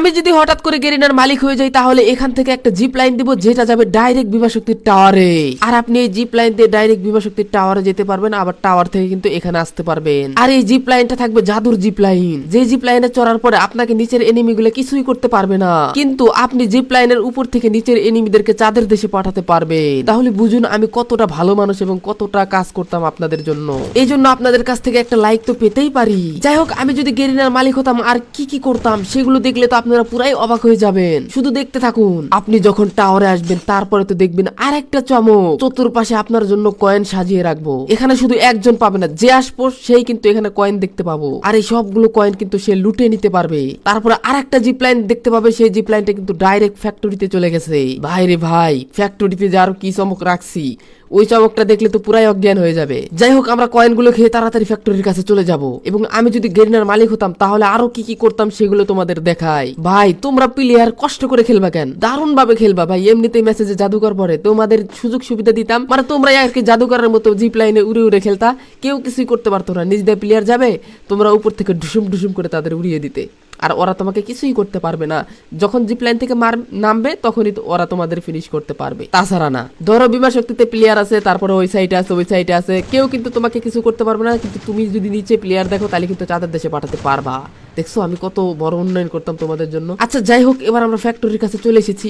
আমি যদি হঠাৎ করে গেরিনার মালিক হয়ে যাই, তাহলে এখান থেকে একটা জিপ লাইন দিব, যেটা যাবে ডাইরেক্ট বিমা শক্তির টাওয়ারে। আর আপনি এই জিপ লাইন দিয়ে ডাইরেক্ট বিমা শক্তির টাওয়ারে যেতে পারবেন, আবার টাওয়ার থেকে কিন্তু এখানে আসতে পারবেন। আর এই জিপ লাইনটা থাকবে জাদুর জিপ লাইন। যে জিপ লাইনে চড়ার পরে আপনাকে নিচের এনিমি গুলো কিছুই করতে পারবে না। কিন্তু আপনি জিপ লাইনের উপর থেকে নিচের এনিমিদেরকে চাঁদের দেশে পাঠাতে পারবে তাহলে বুঝুন, আমি কতটা ভালো মানুষ এবং কতটা কাজ করতাম আপনাদের জন্য। এই জন্য আপনাদের কাছ থেকে একটা লাইক তো পেতেই পারি। যাই হোক, আমি যদি গেরিনার মালিক হতাম, আর কি কি করতাম, সেগুলো দেখলে তো আপনারা পুরাই অবাক হয়ে যাবেন। শুধু দেখতে থাকুন। আপনি যখন টাওয়ারে আসবেন, তারপরে তো দেখবেন আর একটা চমক। চতুর্পাশে আপনার জন্য কয়েন সাজিয়ে রাখব। এখানে শুধু একজন পাবে না, যে আসব, সেই কিন্তু এখানে কয়েন দেখতে পাবো। আর এই সবগুলো কয়েন কিন্তু সে লুটে নিতে পারবে। তারপরে আর একটা জিপ লাইন দেখতে পাবে, সেই জিপ লাইনটা কিন্তু ডাইরেক্ট ফ্যাক্টরিতে চলে গেছে। ভাই রে ভাই ফ্যাক্টরিতে যে আরও কি চমক রাখছি। ওই চমকটা দেখলে তো পুরাই অজ্ঞান হয়ে যাবে। যাই হোক, আমরা কয়েনগুলো খেয়ে তাড়াতাড়ি ফ্যাক্টরির কাছে চলে যাব। এবং আমি যদি গেরিনার মালিক হতাম, তাহলে আরও কি কি করতাম সেগুলো তোমাদের দেখাই। ভাই, তোমরা প্লেয়ার কষ্ট করে খেলবা কেন? দারুণ ভাবে খেলবা ভাই, এমনিতেই মেসেজে জাদুকর পরে তোমাদের সুযোগ সুবিধা দিতাম। মানে তোমরা আর কি জাদুকরের মতো জিপ লাইনে উড়ে উড়ে খেলতা। কেউ কিছুই করতে পারতো না। নিজেদের প্লেয়ার যাবে, তোমরা উপর থেকে ঢুসুম ঢুসুম করে তাদের উড়িয়ে দিতে। আর ওরা তোমাকে কিছুই করতে পারবে না। যখন জিপ লাইন থেকে মার নামবে, তখনই ওরা তোমাদের ফিনিশ করতে পারবে। তাছাড়া না, ধরো বিমা শক্তিতে প্লেয়ার আছে, তারপরে ওই সাইডে আছে, ওই সাইডে আছে, কেউ কিন্তু তোমাকে কিছু করতে পারবে না, কিন্তু তুমি যদি নিচে প্লেয়ার দেখো, তাহলে কিন্তু চাঁদের দেশে পাঠাতে পারবা। দেখছ, আমি কত বড় উন্নয়ন করতাম তোমাদের জন্য। আচ্ছা যাই হোক, এবার আমরা ফ্যাক্টরির কাছে চলে এসেছি।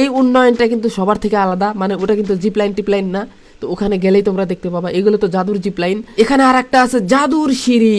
এই উন্নয়নটা কিন্তু সবার থেকে আলাদা মানে ওটা কিন্তু জিপ লাইন টিপ লাইন না। তো ওখানে গেলেই তোমরা দেখতে পাবা, এগুলো তো জাদুর জিপ লাইন এখানে আর একটা আছে, জাদুর সিঁড়ি।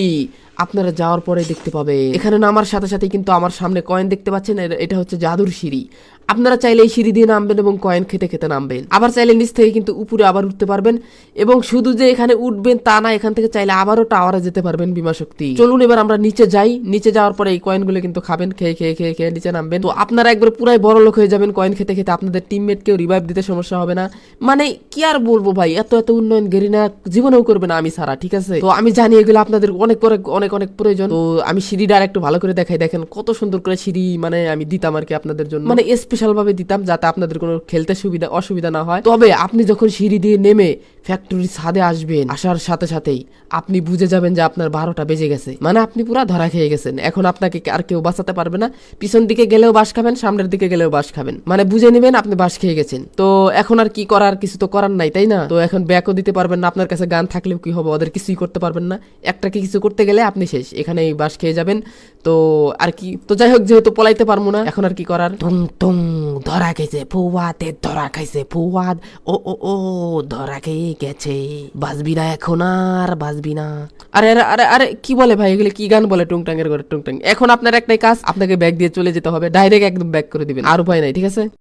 আপনারা যাওয়ার পরে দেখতে পাবে। এখানে নামার সাথে সাথে কিন্তু আমার সামনে কয়েন দেখতে পাচ্ছেন এটা হচ্ছে জাদুর সিঁড়ি। আপনারা চাইলে এই সিঁড়ি দিয়ে নামবেন এবং কয়েন খেতে খেতে নামবেন। আবার চাইলে নিচ থেকে কিন্তু উপরে আবার উঠতে পারবেন এবং শুধু যে এখানে উঠবেন তা না, এখান থেকে চাইলে আবারও টাওয়ারে যেতে পারবেন বিমা শক্তি। চলুন এবার আমরা নিচে যাই। নিচে যাওয়ার পরে এই কয়েনগুলো কিন্তু খাবেন, খেয়ে খেয়ে খেয়ে খেয়ে নিচে নামবেন। তো আপনারা একবার পুরাই বড় লোক হয়ে যাবেন কয়েন খেতে খেতে, আপনাদের টিমমেট কেউ রিভাইভ দিতে সমস্যা হবে না। মানে কি আর বলব ভাই, এত এত উন্নয়ন গেরিনা জীবনেও করবে না আমি সারা, ঠিক আছে? তো আমি জানি এগুলো আপনাদের অনেক অনেক অনেক অনেক প্রয়োজন। তো আমি সিঁড়িটা আর একটু ভালো করে দেখাই। দেখেন কত সুন্দর করে সিঁড়ি মানে আমি দিতাম আর কি আপনাদের জন্য। মানে স্পেশাল ভাবে দিতাম যাতে আপনাদের কোনো খেলতে সুবিধা, অসুবিধা না হয়। তবে আপনি যখন সিঁড়ি দিয়ে নেমে ফ্যাক্টরির ছাদে আসবেন, আসার সাথে সাথেই আপনি বুঝে যাবেন যে আপনার বারোটা বেজে গেছে। মানে আপনি পুরা ধরা খেয়ে গেছেন। এখন আপনাকে আর কেউ বাঁচাতে পারবে না। পিছন দিকে গেলেও বাস খাবেন, সামনের দিকে গেলেও বাস খাবেন। মানে বুঝে নেবেন আপনি বাস খেয়ে গেছেন। তো এখন আর কি করার, কিছু তো করার নাই, তাই না? তো এখন ব্যাকও দিতে পারবেন না। আপনার কাছে গান থাকলেও কি হবে? ওদের কিছুই করতে পারবেন না। একটাকে কিছু করতে গেলে আপনি শেষ। এখানে বাস খেয়ে যাবেন। তো আর কি তো যাই হোক যেহেতু পলাইতে পারব না এখন আর কি করার? টুং টুং ধরা খাইছে ফুয়াতে ধরা খাইছে ফুয়াদ ও ও ও ধরা খেয়ে গেছে। বাজবি না এখন আর বাজবি না। আরে আরে আরে আরে কি বলে ভাই এগুলো? কি গান বলে টুংটাং এর করে টুংটাং? এখন আপনার একটাই কাজ আপনাকে ব্যাগ দিয়ে চলে যেতে হবে। ডাইরেক্ট একদম ব্যাগ করে দিবেন। আর উপায় নাই ঠিক আছে?